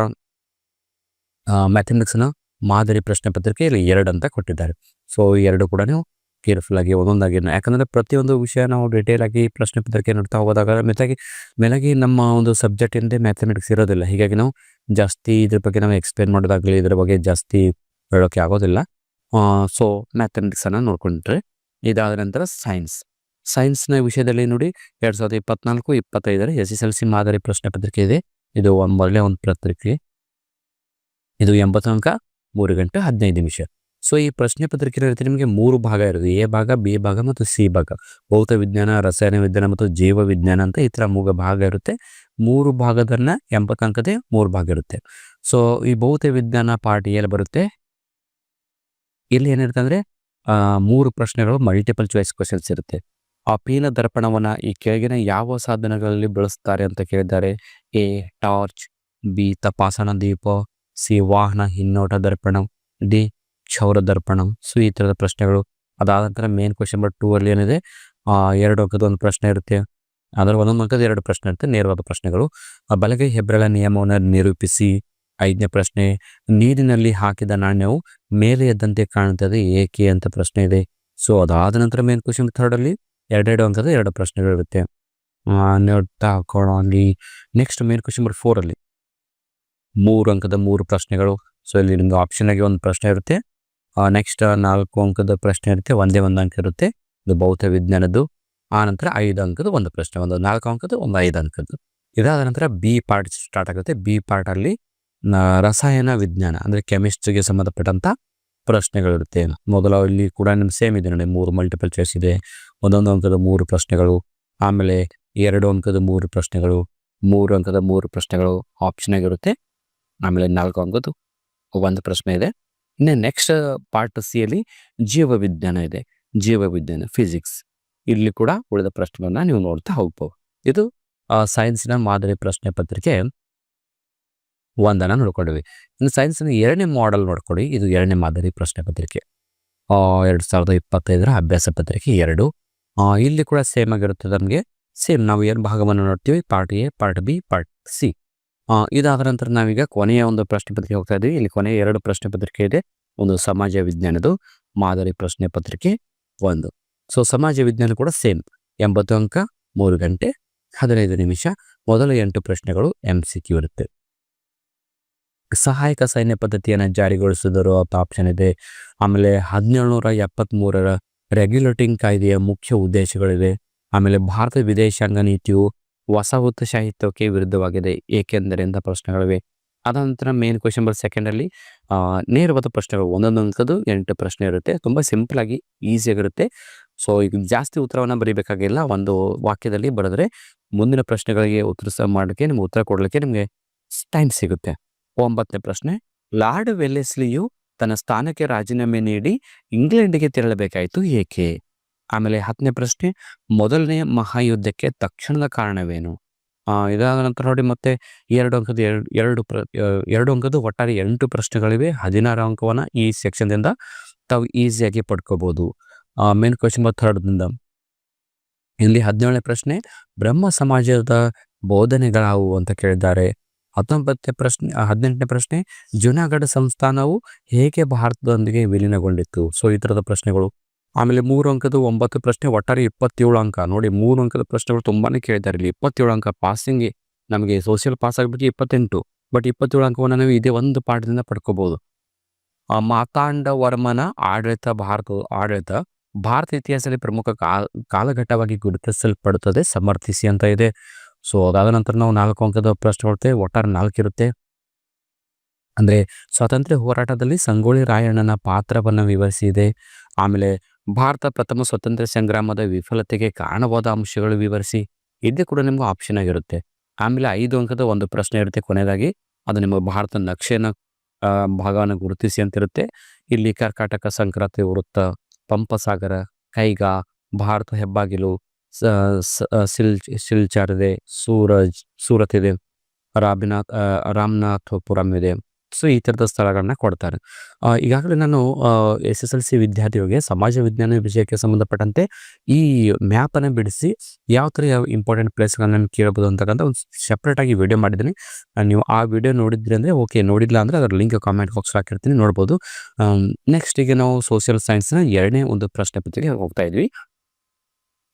ಮ್ಯಾಥಮೆಟಿಕ್ಸ್ನ ಮಾದರಿ ಪ್ರಶ್ನೆ ಪತ್ರಿಕೆ ಇಲ್ಲಿ ಎರಡು ಅಂತ ಕೊಟ್ಟಿದ್ದಾರೆ. ಸೊ ಎರಡು ಕೂಡ ನೀವು ಕೇರ್ಫುಲ್ ಆಗಿ ಒಂದೊಂದಾಗಿ ಯಾಕಂದರೆ ಪ್ರತಿಯೊಂದು ವಿಷಯ ನಾವು ಡೀಟೇಲ್ ಆಗಿ ಪ್ರಶ್ನೆ ಪತ್ರಿಕೆ ನೋಡ್ತಾ ಹೋದಾಗ ಮೆತ್ತಾಗಿ ಮೇಲಾಗಿ ನಮ್ಮ ಒಂದು ಸಬ್ಜೆಕ್ಟ್ ಇಂದೇ ಮ್ಯಾಥಮೆಟಿಕ್ಸ್ ಇರೋದಿಲ್ಲ. ಹೀಗಾಗಿ ನಾವು ಜಾಸ್ತಿ ಇದ್ರ ಬಗ್ಗೆ ನಾವು ಎಕ್ಸ್ಪ್ಲೇನ್ ಮಾಡೋದಾಗ್ಲಿ, ಇದ್ರ ಬಗ್ಗೆ ಜಾಸ್ತಿ ಹೇಳೋಕ್ಕೆ ಆಗೋದಿಲ್ಲ. ಸೊ ಮ್ಯಾಥಮೆಟಿಕ್ಸನ್ನು ನೋಡ್ಕೊಂಡ್ರೆ ಇದಾದ ನಂತರ ಸೈನ್ಸ್ ಸೈನ್ಸ್ನ ವಿಷಯದಲ್ಲಿ ನೋಡಿ ಎರಡು ಸಾವಿರದ ಇಪ್ಪತ್ನಾಲ್ಕು, ಇಪ್ಪತ್ತೈದರ ಎಸ್ ಎಸ್ ಎಲ್ ಸಿ ಮಾದರಿ ಪ್ರಶ್ನೆ ಪತ್ರಿಕೆ ಇದೆ. ಇದು ಒಂದು ಮೊದಲೇ ಒಂದು ಪತ್ರಿಕೆ. ಇದು ಎಂಬತ್ತು ಅಂಕ ಮೂರು ಗಂಟೆ ಹದಿನೈದು ನಿಮಿಷ. ಸೊ ಈ ಪ್ರಶ್ನೆ ಪತ್ರಿಕೆ ಇರುತ್ತೆ ನಿಮಗೆ ಮೂರು ಭಾಗ ಇರೋದು. ಎ ಭಾಗ, ಬಿ ಭಾಗ ಮತ್ತು ಸಿ ಭಾಗ. ಭೌತ ವಿಜ್ಞಾನ, ರಸಾಯನ ವಿಜ್ಞಾನ ಮತ್ತು ಜೀವ ವಿಜ್ಞಾನ ಅಂತ ಈ ಥರ ಮೂಗ ಭಾಗ ಇರುತ್ತೆ. ಮೂರು ಭಾಗದನ್ನ ಎಂಬತ್ತು ಅಂಕದ ಮೂರು ಭಾಗ ಇರುತ್ತೆ. ಸೊ ಈ ಭೌತ ವಿಜ್ಞಾನ ಪಾರ್ಟ್ ಎಲ್ಲಿ ಬರುತ್ತೆ? ಇಲ್ಲಿ ಏನಿರುತ್ತೆ ಅಂದರೆ ಮೂರು ಪ್ರಶ್ನೆಗಳು ಮಲ್ಟಿಪಲ್ ಚಾಯ್ಸ್ ಕ್ವಶನ್ಸ್ ಇರುತ್ತೆ. ಆ ಪೀನ ದರ್ಪಣವನ್ನ ಈ ಕೆಳಗಿನ ಯಾವ ಸಾಧನಗಳಲ್ಲಿ ಬಳಸ್ತಾರೆ ಅಂತ ಕೇಳಿದ್ದಾರೆ ಎ, ಟಾರ್ಚ್, ಬಿ, ತಪಾಸಣಾ ದೀಪ, ಸಿ, ವಾಹನ ಹಿನ್ನೋಟ ದರ್ಪಣ, ಡಿ, ಕ್ಷೌರ ದರ್ಪಣ ಸೊ ಈ ಥರದ ಪ್ರಶ್ನೆಗಳು. ಅದಾದ ನಂತರ ಮೇನ್ ಕ್ವಶನ್ ನಂಬರ್ ಟೂ ಅಲ್ಲಿ ಏನಿದೆ? ಎರಡು ಅಂಕದ ಒಂದು ಪ್ರಶ್ನೆ ಇರುತ್ತೆ. ಅದರ ಒಂದೊಂದು ಅಂಕದ ಎರಡು ಪ್ರಶ್ನೆ ಇರುತ್ತೆ, ನೇರವಾದ ಪ್ರಶ್ನೆಗಳು. ಬಲಗೈ ಹೆಬ್ಬೆರಳ ನಿಯಮವನ್ನು ನಿರೂಪಿಸಿ. ಐದನೇ ಪ್ರಶ್ನೆ, ನೀರಿನಲ್ಲಿ ಹಾಕಿದ ನಾಣ್ಯವು ಮೇಲೆ ಎದ್ದಂತೆ ಕಾಣುತ್ತದೆ, ಏಕೆ ಅಂತ ಪ್ರಶ್ನೆ ಇದೆ. ಸೊ ಅದಾದ ನಂತರ ಮೇನ್ ಕ್ವಶನ್ ಥರ್ಡ್ ಅಲ್ಲಿ. ಎರಡೆರಡು ಅಂಕದ ಎರಡು ಪ್ರಶ್ನೆಗಳಿರುತ್ತೆ ನೋಡ್ತಾ ಅಲ್ಲಿ ನೆಕ್ಸ್ಟ್ ಮೇನ್ ಕ್ವಶನ್ ನಂಬರ್ ಫೋರಲ್ಲಿ ಮೂರು ಅಂಕದ ಮೂರು ಪ್ರಶ್ನೆಗಳು. ಸೊ ಇಲ್ಲಿ ನಿಮ್ಗೆ ಆಪ್ಷನ್ ಆಗಿ ಒಂದು ಪ್ರಶ್ನೆ ಇರುತ್ತೆ. ನೆಕ್ಸ್ಟ್ ನಾಲ್ಕು ಅಂಕದ ಪ್ರಶ್ನೆ ಇರುತ್ತೆ. ಒಂದೇ ಒಂದು ಅಂಕ ಇರುತ್ತೆ. ಇದು ಭೌತ ವಿಜ್ಞಾನದ್ದು. ಆ ನಂತರ ಐದು ಅಂಕದ ಒಂದು ಪ್ರಶ್ನೆ. ಒಂದು ನಾಲ್ಕು ಅಂಕದ ಒಂದು ಐದು ಅಂಕದ್ದು. ಇದಾದ ನಂತರ ಬಿ ಪಾರ್ಟ್ ಸ್ಟಾರ್ಟ್ ಆಗುತ್ತೆ. ಬಿ ಪಾರ್ಟ್ ಅಲ್ಲಿ ರಸಾಯನ ವಿಜ್ಞಾನ, ಅಂದ್ರೆ ಕೆಮಿಸ್ಟ್ರಿಗೆ ಸಂಬಂಧಪಟ್ಟಂತ ಪ್ರಶ್ನೆಗಳಿರುತ್ತೆ ಮೊದಲ ಇಲ್ಲಿ ಕೂಡ ನಿಮ್ಮ ಸೇಮ್ ಇದೆ ನೋಡಿ, ಮೂರು ಮಲ್ಟಿಪಲ್ ಚಾಯ್ಸ್ ಇದೆ. ಒಂದೊಂದು ಅಂಕದ ಮೂರು ಪ್ರಶ್ನೆಗಳು, ಆಮೇಲೆ ಎರಡು ಅಂಕದ ಮೂರು ಪ್ರಶ್ನೆಗಳು, ಮೂರು ಅಂಕದ ಮೂರು ಪ್ರಶ್ನೆಗಳು ಆಪ್ಷನ್ ಆಗಿರುತ್ತೆ. ಆಮೇಲೆ ನಾಲ್ಕು ಅಂಕದ್ದು ಒಂದು ಪ್ರಶ್ನೆ ಇದೆ. ಇನ್ನು ನೆಕ್ಸ್ಟ್ ಪಾರ್ಟ್ ಸಿ ಅಲ್ಲಿ ಜೀವ ವಿಜ್ಞಾನ ಇದೆ. ಜೀವ ವಿಜ್ಞಾನ ಫಿಸಿಕ್ಸ್ ಇಲ್ಲಿ ಕೂಡ ಉಳಿದ ಪ್ರಶ್ನೆಗಳನ್ನ ನೀವು ನೋಡ್ತಾ ಹೋಗ್ಬೋದು. ಇದು ಸೈನ್ಸಿನ ಮಾದರಿ ಪ್ರಶ್ನೆ ಪತ್ರಿಕೆ. ಒಂದನ್ನ ನೋಡ್ಕೊಂಡ್ವಿ. ಇನ್ನು ಸೈನ್ಸ್ನ ಎರಡನೇ ಮಾಡೆಲ್ ನೋಡ್ಕೊಳ್ಳಿ. ಇದು ಎರಡನೇ ಮಾದರಿ ಪ್ರಶ್ನೆ ಪತ್ರಿಕೆ. ಎರಡು ಸಾವಿರದ ಇಪ್ಪತ್ತೈದರ ಅಭ್ಯಾಸ ಪತ್ರಿಕೆ ಎರಡು. ಇಲ್ಲಿ ಕೂಡ ಸೇಮ್ ಆಗಿರುತ್ತೆ ನಮಗೆ. ಸೇಮ್ ನಾವು ಏನು ಭಾಗವನ್ನು ನೋಡ್ತೀವಿ? Part A part B part C ಇದಾದ ನಂತರ ನಾವೀಗ ಕೊನೆಯ ಒಂದು ಪ್ರಶ್ನೆ ಪತ್ರಿಕೆ ಹೋಗ್ತಾ ಇದ್ದೀವಿ ಇಲ್ಲಿ ಕೊನೆಯ ಎರಡು ಪ್ರಶ್ನೆ ಪತ್ರಿಕೆ ಇದೆ. ಒಂದು ಸಮಾಜ ವಿಜ್ಞಾನದು ಮಾದರಿ ಪ್ರಶ್ನೆ ಪತ್ರಿಕೆ ಒಂದು. ಸೊ ಸಮಾಜ ವಿಜ್ಞಾನ ಕೂಡ ಸೇಮ್ ಎಂಬತ್ತು ಅಂಕ, ಮೂರು ಗಂಟೆ, ಹದಿನೈದು ನಿಮಿಷ, ಮೊದಲ ಎಂಟು ಪ್ರಶ್ನೆಗಳು ಎಂ ಸಿ ಕ್ಯೂ ಇರುತ್ತೆ. ಸಹಾಯಕ ಸೈನ್ಯ ಪದ್ಧತಿಯನ್ನು ಜಾರಿಗೊಳಿಸಿದರು ಅಂತ ಆಪ್ಷನ್ ಇದೆ. ಆಮೇಲೆ ಹದಿನೇಳುನೂರ ಎಪ್ಪತ್ತ್ಮೂರರ ರೆಗ್ಯುಲೇಟಿಂಗ್ ಕಾಯ್ದೆಯ ಮುಖ್ಯ ಉದ್ದೇಶಗಳಿವೆ. ಆಮೇಲೆ ಭಾರತ ವಿದೇಶಾಂಗ ನೀತಿಯು ವಸಾಹತುಶಾಹಿತ್ವಕ್ಕೆ ವಿರುದ್ಧವಾಗಿದೆ. ಏಕೆಂದರೆ ಅಂತ ಪ್ರಶ್ನೆಗಳಿವೆ. ಅದ ನಂತರ ಮೇನ್ ಕ್ವಶನ್ ನಂಬರ್ ಸೆಕೆಂಡಲ್ಲಿ ನೇರವಾದ ಪ್ರಶ್ನೆಗಳು. ಒಂದೊಂದು ಅಂಕದ್ದು ಎಂಟು ಪ್ರಶ್ನೆ ಇರುತ್ತೆ. ತುಂಬ ಸಿಂಪಲ್ ಆಗಿ ಈಸಿ ಆಗಿರುತ್ತೆ. ಸೊ ಈಗ ಜಾಸ್ತಿ ಉತ್ತರವನ್ನು ಬರೀಬೇಕಾಗಿಲ್ಲ. ಒಂದು ವಾಕ್ಯದಲ್ಲಿ ಬರೆದ್ರೆ ಮುಂದಿನ ಪ್ರಶ್ನೆಗಳಿಗೆ ಉತ್ತರಿಸ ಮಾಡೋಕ್ಕೆ ನಿಮ್ಗೆ ಉತ್ತರ ಕೊಡಲಿಕ್ಕೆ ನಿಮಗೆ ಟೈಮ್ ಸಿಗುತ್ತೆ. ಒಂಬತ್ತನೇ ಪ್ರಶ್ನೆ, ಲಾರ್ಡ್ ವೆಲ್ಲೆಸ್ಲಿಯು ತನ್ನ ಸ್ಥಾನಕ್ಕೆ ರಾಜೀನಾಮೆ ನೀಡಿ ಇಂಗ್ಲೆಂಡ್ಗೆ ತೆರಳಬೇಕಾಯಿತು ಏಕೆ? ಆಮೇಲೆ ಹತ್ತನೇ ಪ್ರಶ್ನೆ, ಮೊದಲನೆಯ ಮಹಾಯುದ್ಧಕ್ಕೆ ತಕ್ಷಣದ ಕಾರಣವೇನು? ಇದಾದ ನಂತರ ನೋಡಿ ಮತ್ತೆ ಎರಡು ಅಂಕದ ಎರಡು ಎರಡು ಪ್ರ ಎರಡು ಅಂಕದ ಒಟ್ಟಾರೆ ಎಂಟು ಪ್ರಶ್ನೆಗಳಿವೆ. ಹದಿನಾರು ಅಂಕವನ್ನ ಈ ಸೆಕ್ಷನ್ದಿಂದ ತಾವು ಈಸಿಯಾಗಿ ಪಡ್ಕೋಬಹುದು ಮೇನ್ ಕ್ವಶನ್ ಥರ್ಡ್ದಿಂದ ಇಲ್ಲಿ ಹದಿನೇಳನೇ ಪ್ರಶ್ನೆ, ಬ್ರಹ್ಮ ಸಮಾಜದ ಬೋಧನೆಗಳಾವು ಅಂತ ಕೇಳಿದ್ದಾರೆ. ಹತ್ತೊಂಬತ್ತನೇ ಪ್ರಶ್ನೆ ಹದಿನೆಂಟನೇ ಪ್ರಶ್ನೆ, ಜುನಾಗಢ ಸಂಸ್ಥಾನವು ಹೇಗೆ ಭಾರತದೊಂದಿಗೆ ವಿಲೀನಗೊಂಡಿತ್ತು? ಸೊ, ಈ ಥರದ ಪ್ರಶ್ನೆಗಳು. ಆಮೇಲೆ ಮೂರು ಅಂಕದ ಒಂಬತ್ತು ಪ್ರಶ್ನೆ, ಒಟ್ಟಾರೆ ಇಪ್ಪತ್ತೇಳು ಅಂಕ. ನೋಡಿ, ಮೂರು ಅಂಕದ ಪ್ರಶ್ನೆಗಳು ತುಂಬಾನೇ ಕೇಳಿದ್ದಾರೆ ಇಲ್ಲಿ ಇಪ್ಪತ್ತೇಳು ಅಂಕ ಪಾಸಿಂಗ್ ನಮಗೆ ಸೋಷಿಯಲ್ ಪಾಸ್ ಆಗಬೇಕು ಇಪ್ಪತ್ತೆಂಟು. ಬಟ್ ಇಪ್ಪತ್ತೇಳು ಅಂಕವನ್ನು ನಾವು ಇದೇ ಒಂದು ಪಾಠದಿಂದ ಪಡ್ಕೋಬಹುದು ಮಾತಾಂಡ ವರ್ಮನ ಆಡಳಿತ ಭಾರತ ಆಡಳಿತ ಭಾರತ ಇತಿಹಾಸದಲ್ಲಿ ಪ್ರಮುಖ ಕಾಲ, ಕಾಲಘಟ್ಟವಾಗಿ ಗುರುತಿಸಲ್ಪಡುತ್ತದೆ, ಸಮರ್ಥಿಸಿ ಅಂತ ಇದೆ. ಸೊ ಅದಾದ ನಂತರ ನಾವು ನಾಲ್ಕು ಅಂಕದ ಪ್ರಶ್ನೆ ಕೊಡ್ತೇವೆ ಒಟ್ಟಾರೆ ನಾಲ್ಕು ಇರುತ್ತೆ. ಅಂದರೆ ಸ್ವಾತಂತ್ರ್ಯ ಹೋರಾಟದಲ್ಲಿ ಸಂಗೊಳ್ಳಿ ರಾಯಣ್ಣನ ಪಾತ್ರವನ್ನು ವಿವರಿಸಿದೆ. ಆಮೇಲೆ ಭಾರತ ಪ್ರಥಮ ಸ್ವತಂತ್ರ ಸಂಗ್ರಾಮದ ವಿಫಲತೆಗೆ ಕಾರಣವಾದ ಅಂಶಗಳು ವಿವರಿಸಿ ಇದೇ ಕೂಡ ನಿಮ್ಗೆ ಆಪ್ಷನ್ ಆಗಿರುತ್ತೆ. ಆಮೇಲೆ ಐದು ಅಂಕದ ಒಂದು ಪ್ರಶ್ನೆ ಇರುತ್ತೆ ಕೊನೆಯದಾಗಿ ಅದು ನಿಮ್ಮ ಭಾರತ ನಕ್ಷೆನ ಆ, ಭಾಗವನ್ನು ಗುರುತಿಸಿ ಅಂತಿರುತ್ತೆ. ಇಲ್ಲಿ ಕರ್ಕಾಟಕ ಸಂಕ್ರಾಂತಿ ವೃತ್ತ ಪಂಪಸಾಗರ ಕೈಗಾ ಭಾರತ ಹೆಬ್ಬಾಗಿಲು ಸಿಲ್ ಸಿಲ್ಚಾರ್ ಇದೆ ಸೂರಜ್ ಸೂರತ್ ಇದೆ ರಾಬಿನಾಥ್ ರಾಮನಾಥಪುರಂ ಇದೆ. ಸೊ, ಈ ಥರದ ಸ್ಥಳಗಳನ್ನ ಕೊಡ್ತಾರೆ. ಈಗಾಗಲೇ ನಾನು ಎಸ್ ಎಸ್ ಎಲ್ ಸಿ ವಿದ್ಯಾರ್ಥಿಗಳಿಗೆ ಸಮಾಜ ವಿಜ್ಞಾನ ವಿಷಯಕ್ಕೆ ಸಂಬಂಧಪಟ್ಟಂತೆ ಈ ಮ್ಯಾಪನ್ನು ಬಿಡಿಸಿ ಯಾವ ಥರ ಯಾವ ಇಂಪಾರ್ಟೆಂಟ್ ಪ್ಲೇಸ್ಗಳನ್ನ ನಾನು ಕೇಳ್ಬೋದು ಅಂತಕ್ಕಂಥ ಒಂದು ಸೆಪ್ರೇಟಾಗಿ ವಿಡಿಯೋ ಮಾಡಿದ್ದೀನಿ. ನೀವು ಆ ವಿಡಿಯೋ ನೋಡಿದ್ರಿ ಅಂದರೆ ಓಕೆ, ನೋಡಿಲ್ಲ ಅಂದರೆ ಅದರ ಲಿಂಕ್ ಕಾಮೆಂಟ್ ಬಾಕ್ಸ್ ಹಾಕಿರ್ತೀನಿ, ನೋಡ್ಬೋದು. ನೆಕ್ಸ್ಟ್ ಈಗ ನಾವು ಸೋಷಿಯಲ್ ಸೈನ್ಸ್ನ ಎರಡನೇ ಒಂದು ಪ್ರಶ್ನೆ ಪತ್ರಿಕೆ ಹೋಗ್ತಾ ಇದ್ವಿ.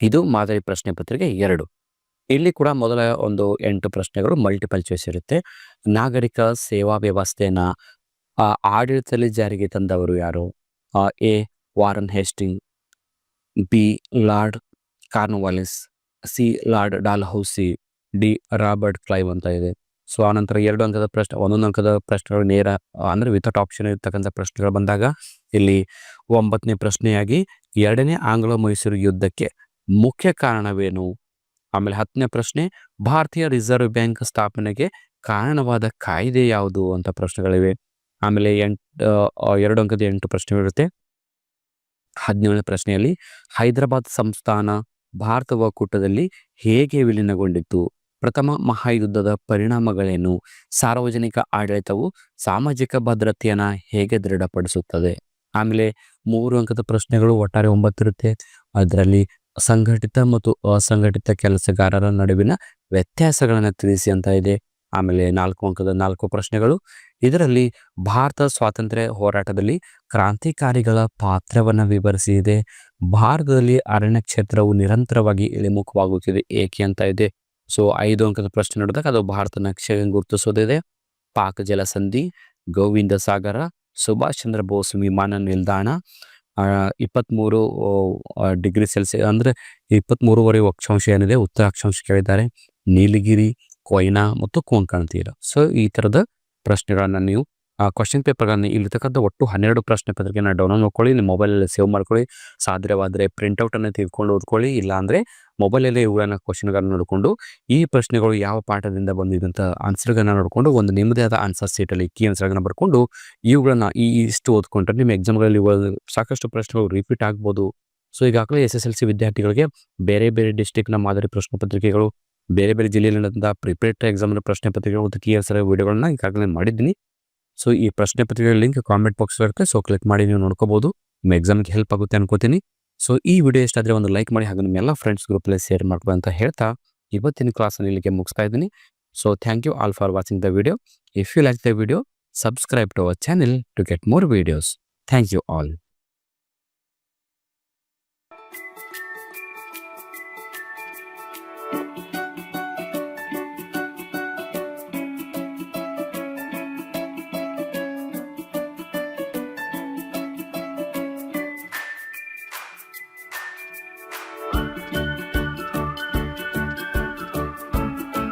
ಇದು ಮಾದರಿ ಪ್ರಶ್ನೆ ಪತ್ರಿಕೆ ಎರಡು. ಇಲ್ಲಿ ಕೂಡ ಮೊದಲ ಒಂದು ಎಂಟು ಪ್ರಶ್ನೆಗಳು ಮಲ್ಟಿಪಲ್ ಚಾಯ್ಸ್ ಇರುತ್ತೆ. ನಾಗರಿಕ ಸೇವಾ ವ್ಯವಸ್ಥೆನ ಆಡಳಿತದಲ್ಲಿ ಜಾರಿಗೆ ತಂದವರು ಯಾರು? A, Warren Hasting, B, Lord Cornwallis, C, Lord Dalhousie, D, Robert Clive ಅಂತ ಇದೆ. ಸೊ ಆನಂತರ ಎರಡು ಅಂಕದ ಪ್ರಶ್ನೆ, ಒಂದೊಂದು ಅಂಕದ ಪ್ರಶ್ನೆಗಳು ನೇರ, ಅಂದರೆ ವಿತೌಟ್ ಆಪ್ಷನ್ ಇರ್ತಕ್ಕಂಥ ಪ್ರಶ್ನೆಗಳು ಬಂದಾಗ, ಇಲ್ಲಿ ಒಂಬತ್ತನೇ ಪ್ರಶ್ನೆಯಾಗಿ ಎರಡನೇ ಆಂಗ್ಲೋ ಮೈಸೂರು ಯುದ್ಧಕ್ಕೆ ಮುಖ್ಯ ಕಾರಣವೇನು? ಆಮೇಲೆ ಹತ್ತನೇ ಪ್ರಶ್ನೆ, ಭಾರತೀಯ ರಿಸರ್ವ್ ಬ್ಯಾಂಕ್ ಸ್ಥಾಪನೆಗೆ ಕಾರಣವಾದ ಕಾಯ್ದೆ ಯಾವುದು ಅಂತ ಪ್ರಶ್ನೆಗಳಿವೆ. ಆಮೇಲೆ ಎಂಟು ಎರಡು ಅಂಕದ ಎಂಟು ಪ್ರಶ್ನೆಗಳಿರುತ್ತೆ ಹದಿನೇಳನೇ ಪ್ರಶ್ನೆಯಲ್ಲಿ, ಹೈದರಾಬಾದ್ ಸಂಸ್ಥಾನ ಭಾರತ ಒಕ್ಕೂಟದಲ್ಲಿ ಹೇಗೆ ವಿಲೀನಗೊಂಡಿತ್ತು? ಪ್ರಥಮ ಮಹಾಯುದ್ಧದ ಪರಿಣಾಮಗಳೇನು? ಸಾರ್ವಜನಿಕ ಆಡಳಿತವು ಸಾಮಾಜಿಕ ಭದ್ರತೆಯನ್ನು ಹೇಗೆ ದೃಢಪಡಿಸುತ್ತದೆ? ಆಮೇಲೆ ಮೂರು ಅಂಕದ ಪ್ರಶ್ನೆಗಳು ಒಟ್ಟಾರೆ ಒಂಬತ್ತಿರುತ್ತೆ ಅದರಲ್ಲಿ ಸಂಘಟಿತ ಮತ್ತು ಅಸಂಘಟಿತ ಕೆಲಸಗಾರರ ನಡುವಿನ ವ್ಯತ್ಯಾಸಗಳನ್ನು ತಿಳಿಸಿ ಅಂತ ಇದೆ. ಆಮೇಲೆ ನಾಲ್ಕು ಅಂಕದ ನಾಲ್ಕು ಪ್ರಶ್ನೆಗಳು. ಇದರಲ್ಲಿ ಭಾರತ ಸ್ವಾತಂತ್ರ್ಯ ಹೋರಾಟದಲ್ಲಿ ಕ್ರಾಂತಿಕಾರಿಗಳ ಪಾತ್ರವನ್ನು ವಿವರಿಸಿದೆ ಭಾರತದಲ್ಲಿ ಅರಣ್ಯ ಕ್ಷೇತ್ರವು ನಿರಂತರವಾಗಿ ಇಳಿಮುಖವಾಗುತ್ತಿದೆ, ಏಕೆ ಅಂತ ಇದೆ. ಸೊ, ಐದು ಅಂಕದ ಪ್ರಶ್ನೆ ನೋಡಿದಾಗ ಅದು ಭಾರತ ನಕ್ಷೆ ಗುರುತಿಸೋದಿದೆ. ಪಾಕ್ ಜಲಸಂಧಿ, ಗೋವಿಂದ ಸಾಗರ, ಸುಭಾಷ್ ಚಂದ್ರ ಬೋಸ್ ವಿಮಾನ ನಿಲ್ದಾಣ ಇಪ್ಪತ್ತ್ಮೂರು ಡಿಗ್ರಿ ಸೆಲ್ಸಿಯಸ್ ಅಂದರೆ ಇಪ್ಪತ್ತ್ಮೂರುವರೆ ಅಕ್ಷಾಂಶ ಏನಿದೆ, ಉತ್ತರ ಅಕ್ಷಾಂಶ ಕೇಳಿದ್ದಾರೆ. ನೀಲಗಿರಿ, ಕೊಯ್ನಾ ಮತ್ತು ಕೊಂಕಣ ತೀರ ಸೊ ಈ ಥರದ ಪ್ರಶ್ನೆಗಳನ್ನು ನೀವು ಕ್ವಶನ್ ಪೇಪರ್ಗಳನ್ನು ಇಲ್ಲಿರ್ತಕ್ಕಂಥ ಒಟ್ಟು ಹನ್ನೆರಡು ಪ್ರಶ್ನೆ ಪತ್ರಿಕೆನ ಡೌನ್ಲೋಡ್ ಮಾಡ್ಕೊಳ್ಳಿ, ನಿಮ್ಮ ಮೊಬೈಲಲ್ಲಿ ಸೇವ್ ಮಾಡ್ಕೊಳ್ಳಿ, ಸಾಧ್ಯವಾದರೆ ಪ್ರಿಂಟೌಟನ್ನು ತೆಗೆದುಕೊಂಡು ಓದ್ಕೊಳ್ಳಿ, ಇಲ್ಲಾಂದರೆ ಮೊಬೈಲಲ್ಲೇ ಇವುಗಳನ್ನು ಕ್ವಶನ್ಗಳನ್ನು ನೋಡಿಕೊಂಡು ಈ ಪ್ರಶ್ನೆಗಳು ಯಾವ ಪಾಠದಿಂದ ಬಂದಿದ್ದಂಥ ಆನ್ಸರ್ಗಳನ್ನ ನೋಡಿಕೊಂಡು ಒಂದು ನಿಮ್ಮದೇ ಆದ ಆನ್ಸರ್ ಸೀಟಲ್ಲಿ ಕೀ ಆನ್ಸರ್ಗಳನ್ನ ಬರ್ಕೊಂಡು ಇವುಗಳನ್ನು ಈ ಇಷ್ಟು ಓದ್ಕೊಂಡ್ರೆ ನಿಮ್ಮ ಎಕ್ಸಾಮ್ಗಳಲ್ಲಿ ಸಾಕಷ್ಟು ಪ್ರಶ್ನೆಗಳು ರಿಪೀಟ್ ಆಗ್ಬೋದು. ಸೊ ಈಗಾಗಲೇ ಎಸ್ ಎಸ್ ಎಲ್ ಸಿ ವಿದ್ಯಾರ್ಥಿಗಳಿಗೆ ಬೇರೆ ಬೇರೆ ಡಿಸ್ಟಿಕ್ನ ಮಾದರಿ ಪ್ರಶ್ನೆ ಪತ್ರಿಕೆಗಳು, ಬೇರೆ ಬೇರೆ ಜಿಲ್ಲೆಯಲ್ಲಿ ಪ್ರಿಪೇರ್ಡ್ ಎಕ್ಸಾಮ್ನ ಪ್ರಶ್ನೆ ಪತ್ರಿಕೆಗಳು ಮತ್ತು ಕೀ ಆನ್ಸರ್ ವಿಡಿಯೋಗಳನ್ನ ಈಗಾಗಲೇ ಮಾಡಿದ್ದೀನಿ. ಸೊ ಈ ಪ್ರಶ್ನೆ ಪತ್ರಿಕೆ ಲಿಂಕ್ ಕಾಮೆಂಟ್ ಬಾಕ್ಸ್ ಇರುತ್ತೆ. ಸೊ ಕ್ಲಿಕ್ ಮಾಡಿ ನೀವು ನೋಡ್ಕೋಬಹುದು ನಿಮ್ಮ ಎಕ್ಸಾಮ್ಗೆ ಹೆಲ್ಪ್ ಆಗುತ್ತೆ ಅನ್ಕೋತೀನಿ. ಸೊ ಈ ವಿಡಿಯೋ ಎಷ್ಟಾದರೆ ಒಂದು ಲೈಕ್ ಮಾಡಿ ಹಾಗೆ ನಿಮ್ಮ ಎಲ್ಲ ಫ್ರೆಂಡ್ಸ್ ಗ್ರೂಪಲ್ಲಿ ಶೇರ್ ಮಾಡ್ಬೋದು ಅಂತ ಹೇಳ್ತಾ ಇವತ್ತಿನ ಕ್ಲಾಸನ್ನು ಇಲ್ಲಿಗೆ ಮುಗಿಸ್ತಾ ಇದ್ದೀನಿ. So thank you all for watching the video if you like the video subscribe to our channel to get more videos thank you all